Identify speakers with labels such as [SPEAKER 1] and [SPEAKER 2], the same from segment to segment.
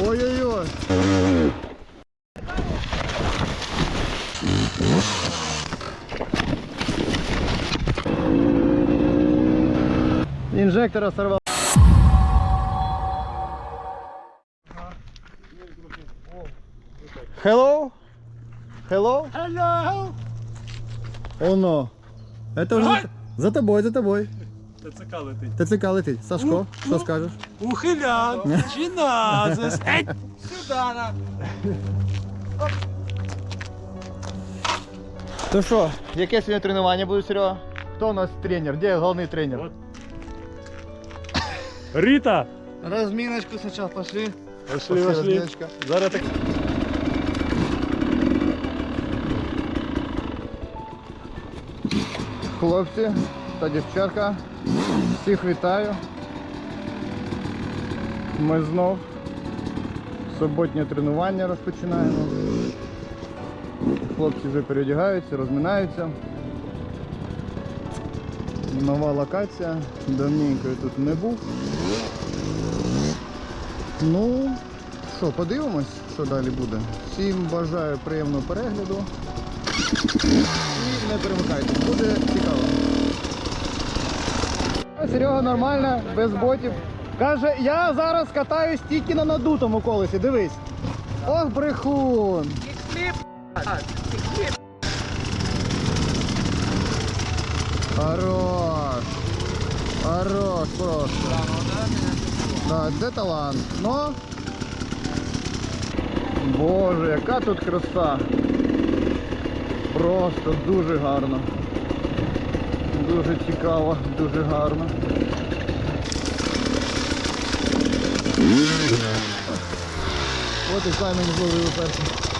[SPEAKER 1] Ой-ой-ой. Інжектора сорвав. Hello? Hello?
[SPEAKER 2] Hello!
[SPEAKER 1] О, но. Это вже за- за тобой, за тобой.
[SPEAKER 2] ТЦК летить.
[SPEAKER 1] ТЦК летить. Сашко, що скажеш?
[SPEAKER 2] Ухилян! Чиназис! Еть! Сюда на!
[SPEAKER 1] То що, яке сьогодні тренування буде, Серега? Хто у нас тренер? Де головний тренер?
[SPEAKER 2] От. Рита!
[SPEAKER 3] Разминочку сначала пошли.
[SPEAKER 2] Пошли,
[SPEAKER 1] Пошли,
[SPEAKER 2] пошли.
[SPEAKER 1] розміночка.
[SPEAKER 2] Зараз так.
[SPEAKER 1] Хлопці та дівчатка, всіх вітаю. Ми знов суботнє тренування розпочинаємо. Хлопці вже переодягаються, розминаються. Нова локація, давненько я тут не був. Ну, що, подивимось, що далі буде. Всім бажаю приємного перегляду. І не перемикайте, буде цікаво. Серега нормально, без ботів. Каже, я зараз катаюсь тільки на надутому колесі, дивись. Ох, брехун. Хорош. Хорош просто. Да, це талант. Ну. Боже, яка тут краса. Просто дуже гарно. Дуже цікаво, дуже гарно. От і камінь зловив перший.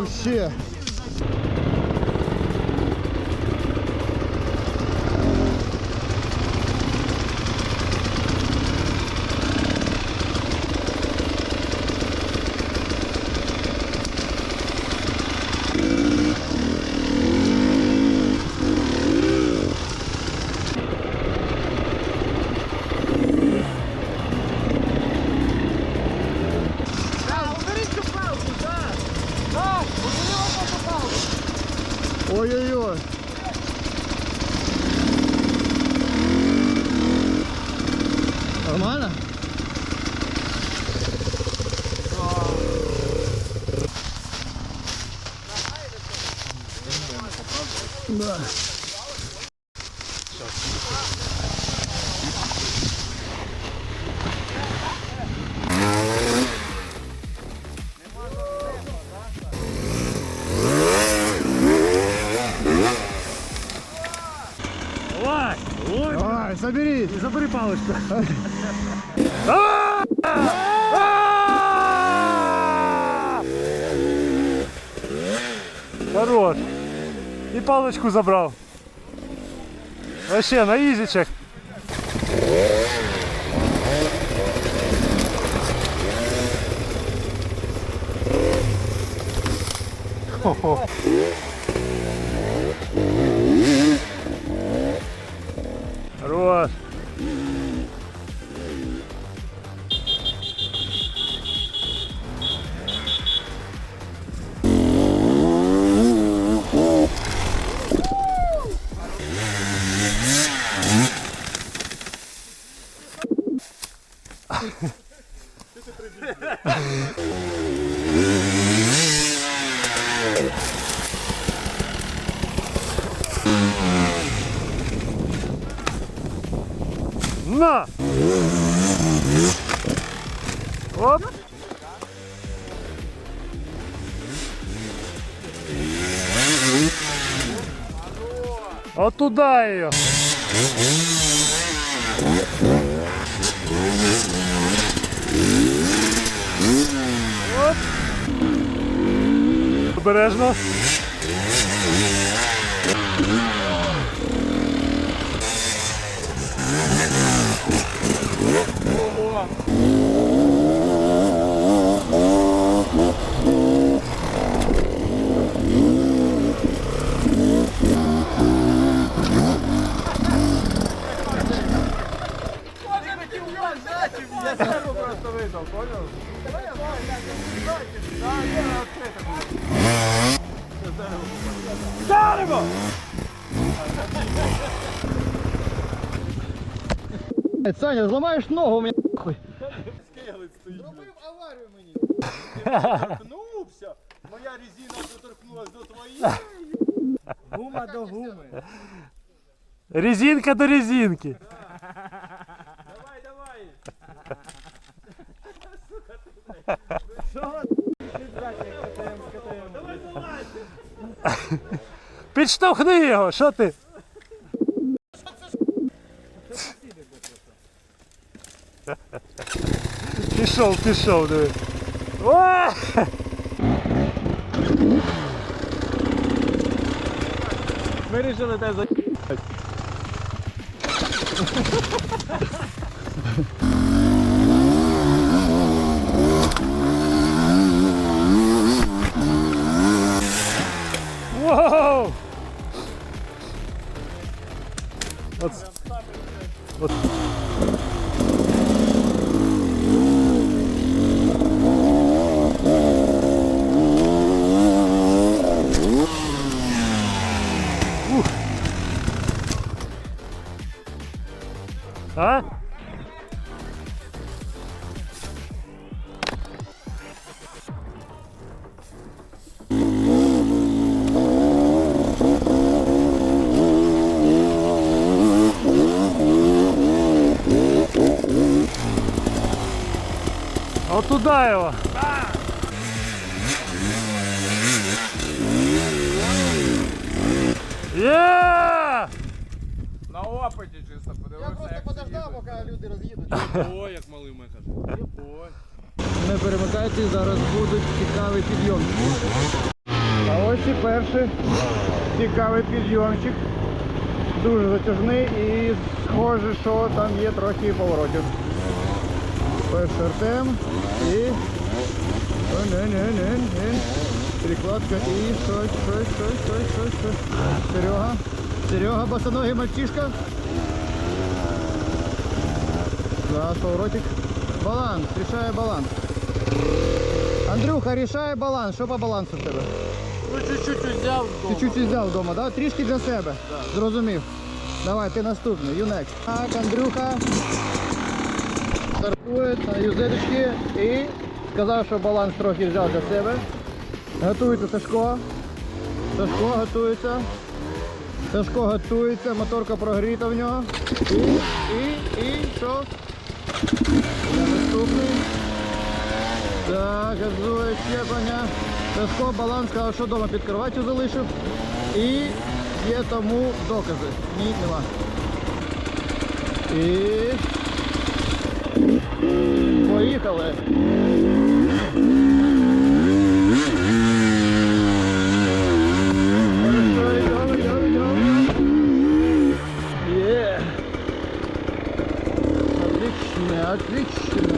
[SPEAKER 1] Вообще. Ой-ой-ой. Нормально? Да.
[SPEAKER 2] Давай! Ой,
[SPEAKER 1] Давай, соберись.
[SPEAKER 2] забери паличку. Паличку забрав. Вообще на ізічек. Хо-хо. Вот ее. Оп. Обережно.
[SPEAKER 1] Е, Саня, зламаєш ногу у мене. нахуй. Зробив аварію мені.
[SPEAKER 4] Торкнувся, моя резина доторкнулась до твоєї.
[SPEAKER 3] Гума до гуми.
[SPEAKER 2] Резинка до резинки.
[SPEAKER 4] Давай, давай.
[SPEAKER 2] Підштовхни його, що ти? Пішов, пішов, диви. О!
[SPEAKER 3] Вирішили те за...
[SPEAKER 2] Ух. А? Вот туда его. Є!
[SPEAKER 3] На опиті чисто
[SPEAKER 1] Я просто подождав, поки люди роз'їдуть.
[SPEAKER 4] Ой, як малий ми каже.
[SPEAKER 1] Не перемикайте, зараз будуть цікаві підйомчики. А ось і перший цікавий підйомчик. Дуже затяжний і схоже, що там є трохи поворотів. Перший Артем і. О, не, не, не, не. Перекладка і щось, щось, щось, щось, щось, щось. Серега. Серега, босоногий мальчишка. Зараз поворотик. Баланс, рішає баланс. Андрюха, рішає баланс. Що по балансу в тебе?
[SPEAKER 3] Ну чуть-чуть взяв
[SPEAKER 1] Ти чуть взяв вдома, да? Трішки для себе. Зрозумів. Давай, ти наступний, юнекс. Так, Андрюха. Стартує на юзеточки і сказав, що баланс трохи взяв для себе. Готується Сашко. Сашко готується. Сашко готується, моторка прогріта в нього. І, і, і, що? Я наступний. Так, газує щеплення. Сашко баланс сказав, що вдома під кроваттю залишив. І є тому докази. Ні, нема. І. Поїхали. Отлично,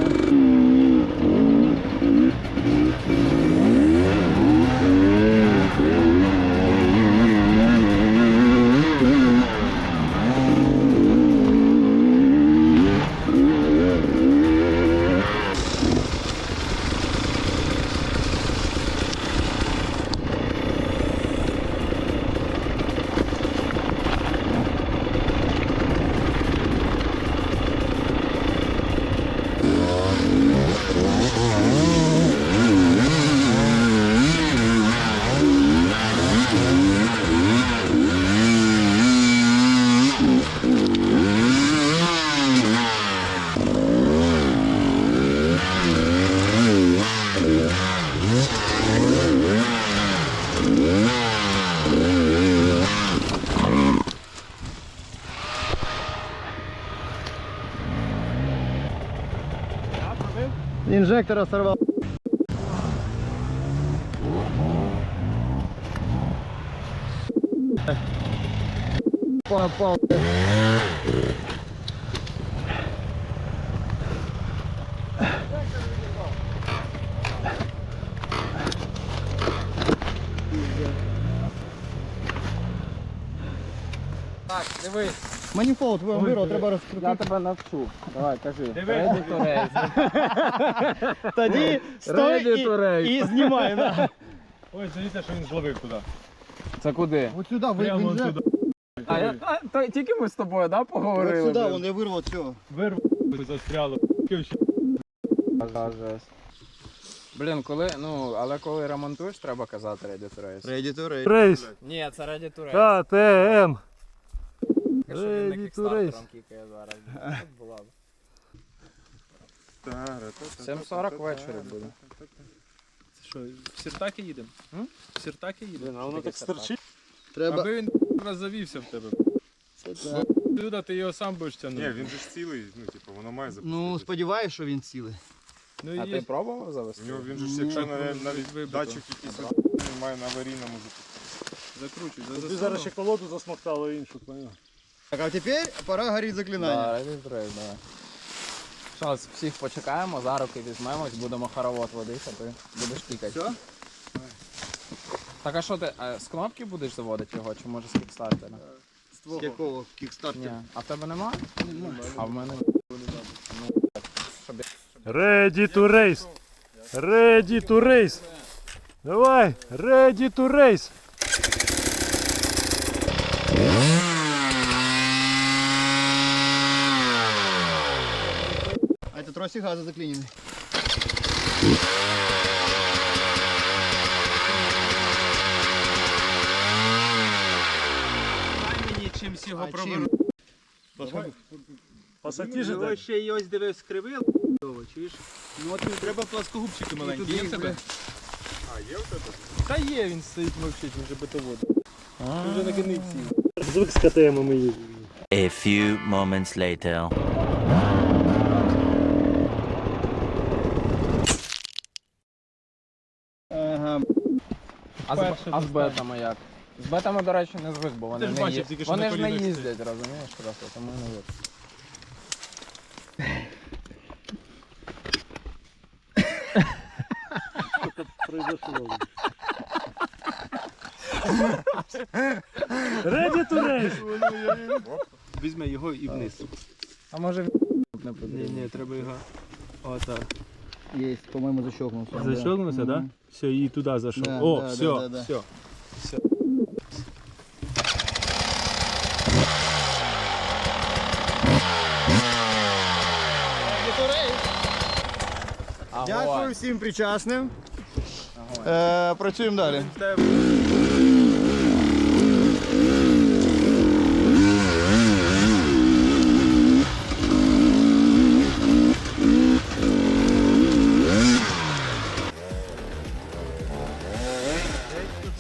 [SPEAKER 1] отлично. Інжектора сорвав. Попал.
[SPEAKER 3] Так, дивись,
[SPEAKER 1] Маніфолд вирвав, треба
[SPEAKER 3] я тебе навчу. Давай, кажи. Ready to race.
[SPEAKER 1] Тоді
[SPEAKER 3] Ready to race.
[SPEAKER 1] і знімай. Да.
[SPEAKER 4] Ой, дивіться, що він зловив туди.
[SPEAKER 3] Це куди?
[SPEAKER 1] От сюди, ви,
[SPEAKER 4] Прямо
[SPEAKER 1] він же-.
[SPEAKER 3] А, я, а, то, тільки ми з тобою, да,
[SPEAKER 1] От
[SPEAKER 3] поговорили?
[SPEAKER 1] сюди,
[SPEAKER 3] блін?
[SPEAKER 1] вон я вирвав цього.
[SPEAKER 4] Вирву застряло.
[SPEAKER 3] Блін, коли, ну, але коли ремонтуєш, треба казати Ready to race.
[SPEAKER 1] Ready to race.
[SPEAKER 2] Рейс.
[SPEAKER 3] Ні, це Ready to race.
[SPEAKER 2] КТМ.
[SPEAKER 3] Що він не кікстартером кікає зараз. От була б. 7.40 ввечері буде.
[SPEAKER 4] Що, в Сіртаки їдемо?
[SPEAKER 3] М?
[SPEAKER 4] В Сіртаки їдемо?
[SPEAKER 2] А воно так стерчить.
[SPEAKER 1] Треба.
[SPEAKER 4] Аби він раз завівся в тебе. Люда, ти його сам будеш тягнути.
[SPEAKER 5] Ні, він же ж цілий, ну типу, воно має запустити.
[SPEAKER 1] Ну, сподіваюся, що він цілий.
[SPEAKER 4] Ну,
[SPEAKER 3] А ти
[SPEAKER 4] є.
[SPEAKER 3] пробував
[SPEAKER 5] У
[SPEAKER 3] завести?
[SPEAKER 5] нього він же ж, якщо
[SPEAKER 1] Ні.
[SPEAKER 5] навіть, навіть
[SPEAKER 4] Вибито.
[SPEAKER 5] датчик якийсь він має на аварійному запустити.
[SPEAKER 4] Закручуй, за
[SPEAKER 2] Ти зараз ще колоду засмоктало іншу, поняв?
[SPEAKER 1] Так, а тепер пора горіти заклинання.
[SPEAKER 3] Да, давай. Що, всіх почекаємо, за руки візьмемось, будемо хоровод водити, а ти будеш кікати.
[SPEAKER 1] Все?
[SPEAKER 3] Так а що ти, а з кнопки будеш заводити його, чи може з кікстартера?
[SPEAKER 1] З якого кікстартера?
[SPEAKER 3] А в тебе нема? А в мене
[SPEAKER 2] Ready to race. Ready to race. Давай, ready to race.
[SPEAKER 1] Тросик газу заклинений.
[SPEAKER 4] мені чимсь його
[SPEAKER 1] А
[SPEAKER 4] провернути.
[SPEAKER 2] Пасатіжите.
[SPEAKER 4] ще й ось дивив скривив. Чуєш? Ну от треба пласкогубчики маленькі. Є в тебе?
[SPEAKER 5] А, є у тебе?
[SPEAKER 4] Та є, він стоїть мовчить, він вже битовод. Він вже на гниці.
[SPEAKER 2] Звик з КТМами їздити.
[SPEAKER 6] A few moments later.
[SPEAKER 3] А з, а з бетами як? З бетами, до речі, не звик, бо вони
[SPEAKER 4] ж
[SPEAKER 3] не,
[SPEAKER 4] бачив
[SPEAKER 3] ї-
[SPEAKER 4] тільки, що
[SPEAKER 3] вони
[SPEAKER 4] на
[SPEAKER 3] ж не
[SPEAKER 4] колінах
[SPEAKER 3] їздять, розумієш, просто, тому не звик.
[SPEAKER 2] Произошло. Ready to race.
[SPEAKER 4] Візьми його і вниз.
[SPEAKER 3] А може не потрібно?
[SPEAKER 4] Ні, ні, треба його. Отак.
[SPEAKER 1] Є, по-моєму, защелкнувся.
[SPEAKER 4] да? так? Все, и туда зашел.
[SPEAKER 1] Да,
[SPEAKER 4] О,
[SPEAKER 1] да,
[SPEAKER 4] все,
[SPEAKER 1] да, да, да.
[SPEAKER 4] все.
[SPEAKER 1] Дякую всім причасним. Е, працюємо далі.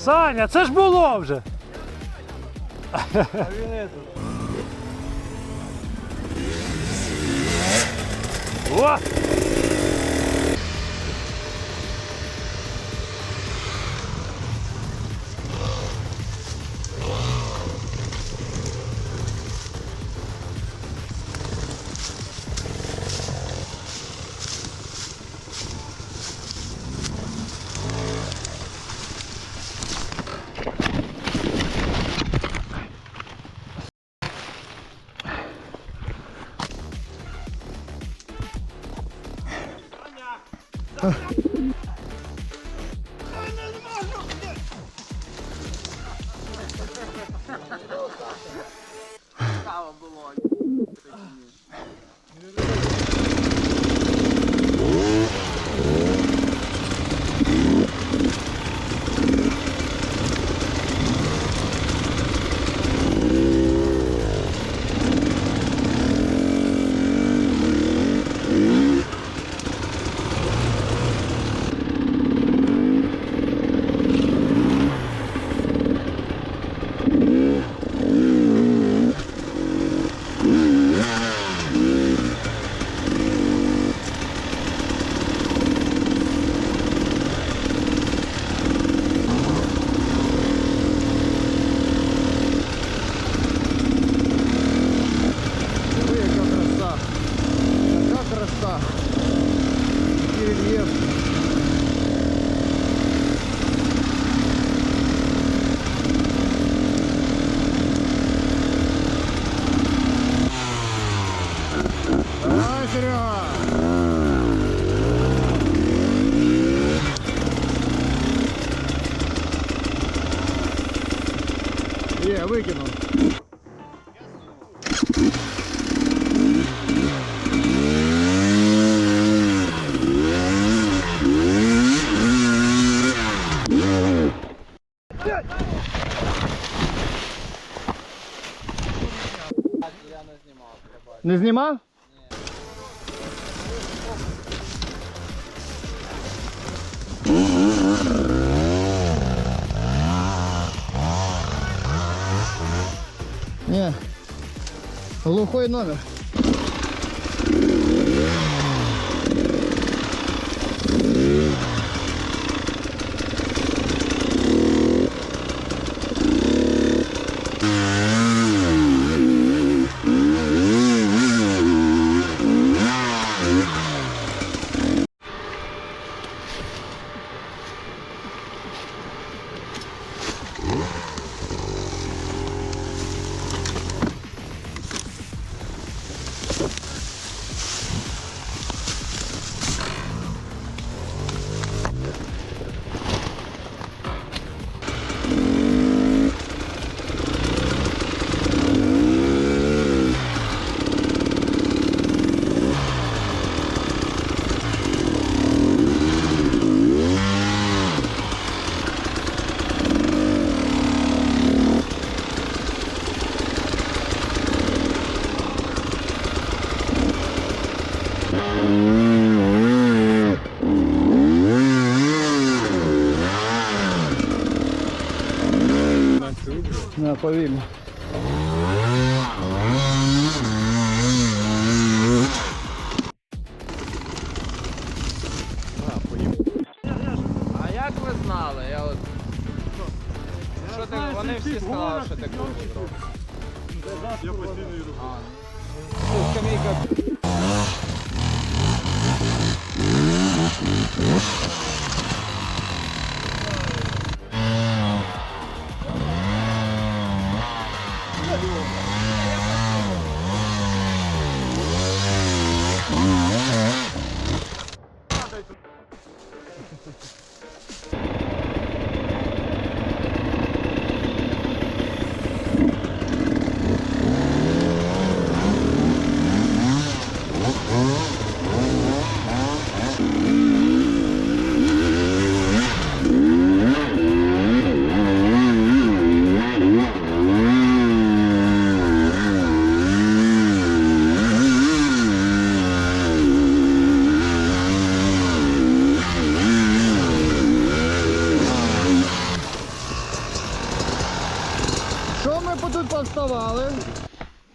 [SPEAKER 2] Саня, це ж було вже. О!
[SPEAKER 3] uh, Не знімав?
[SPEAKER 1] Ні. Глухой номер. Повільно.
[SPEAKER 3] А як ви знали? Я от... Що ти, вони всі сказали, що ти круто.
[SPEAKER 5] Я постійно її.
[SPEAKER 3] Скамейка.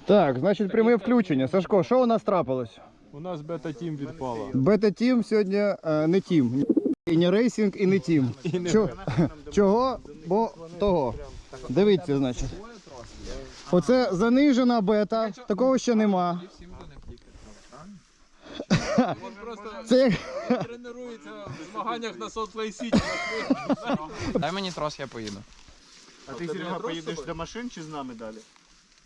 [SPEAKER 1] Так, значить пряме включення. Сашко, що у нас трапилось?
[SPEAKER 5] У нас бета-тім відпала.
[SPEAKER 1] Бета-тім сьогодні е, не тім. І не рейсинг, і не тім. Чо- Чого? Бо того. Дивіться, значить. Оце занижена бета, такого ще нема. Це як
[SPEAKER 4] Тренується в змаганнях на Солт Сіті.
[SPEAKER 3] Дай мені трос, я поїду.
[SPEAKER 7] А ти, Серега, поїдеш до машин чи з нами далі?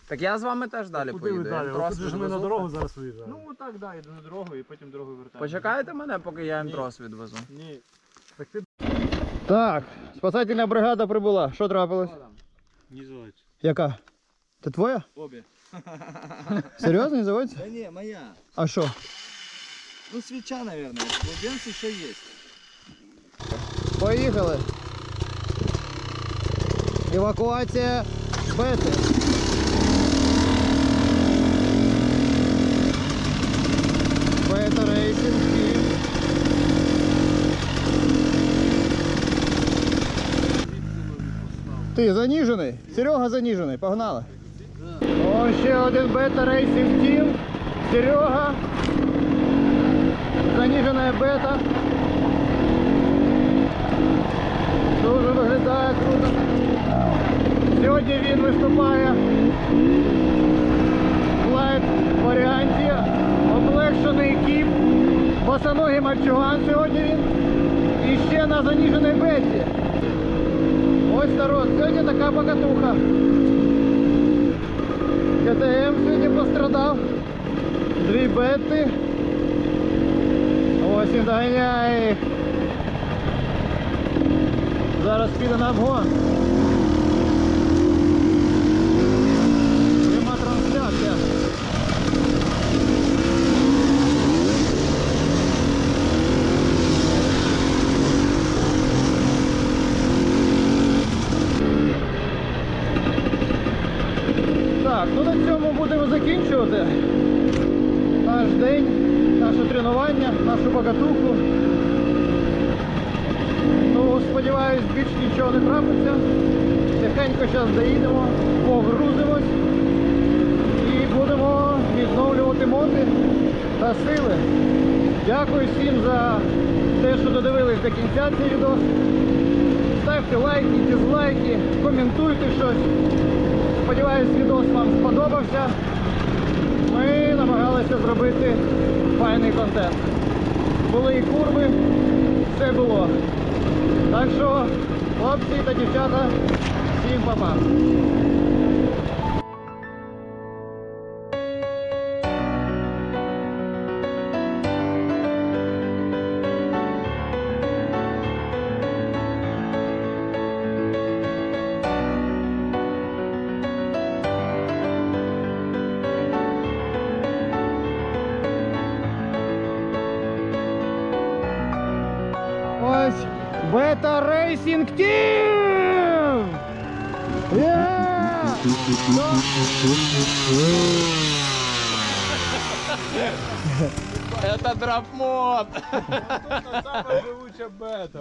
[SPEAKER 3] Так я з вами теж далі
[SPEAKER 2] Куди
[SPEAKER 3] поїду.
[SPEAKER 2] Далі?
[SPEAKER 3] трос
[SPEAKER 2] Тут же ж ми на
[SPEAKER 3] відвезу.
[SPEAKER 2] дорогу зараз виїжджаємо.
[SPEAKER 7] Ну так, да, йду на дорогу і потім дорогу вертаю.
[SPEAKER 3] Почекайте мене, поки я їм трос відвезу.
[SPEAKER 7] Ні.
[SPEAKER 1] Так, ти Так, спасательна бригада прибула. Що трапилось?
[SPEAKER 7] Не заводь.
[SPEAKER 1] Яка? Це твоя?
[SPEAKER 7] Обе.
[SPEAKER 1] Серйозно не заводиться?
[SPEAKER 7] Да не, моя.
[SPEAKER 1] А що?
[SPEAKER 7] Ну свеча, наверное. Бенз еще есть.
[SPEAKER 1] Поїхали. Евакуація бети. Бета рейсинг. Ти заніжений? Серега заніжений, погнали. О, ще один бета рейсинг тім. Серега. Заніжена бета. Дуже виглядає круто. Сьогодні він виступає в лайт варіанті. Облегшений кіп. Босоногий мальчуган сьогодні він. І ще на заніженій беті. Ось народ, сьогодні така покатуха. КТМ сьогодні пострадав. Дві бети. Ось він доганяє їх. Зараз піде на обгон. Так, ну на цьому будемо закінчувати наш день, наше тренування, нашу багатуху. Ну, сподіваюсь, більш нічого не трапиться. Тихенько зараз доїдемо, погрузимось і будемо відновлювати моти та сили. Дякую всім за те, що додивились до кінця цей відео. Ставте лайки, дизлайки, коментуйте щось. Сподіваюсь, відос вам сподобався. Ми намагалися зробити файний контент. Були і курви, все було. Так що, хлопці та дівчата, всім па-па.
[SPEAKER 3] Это драфмод!
[SPEAKER 5] Саме живуча бета.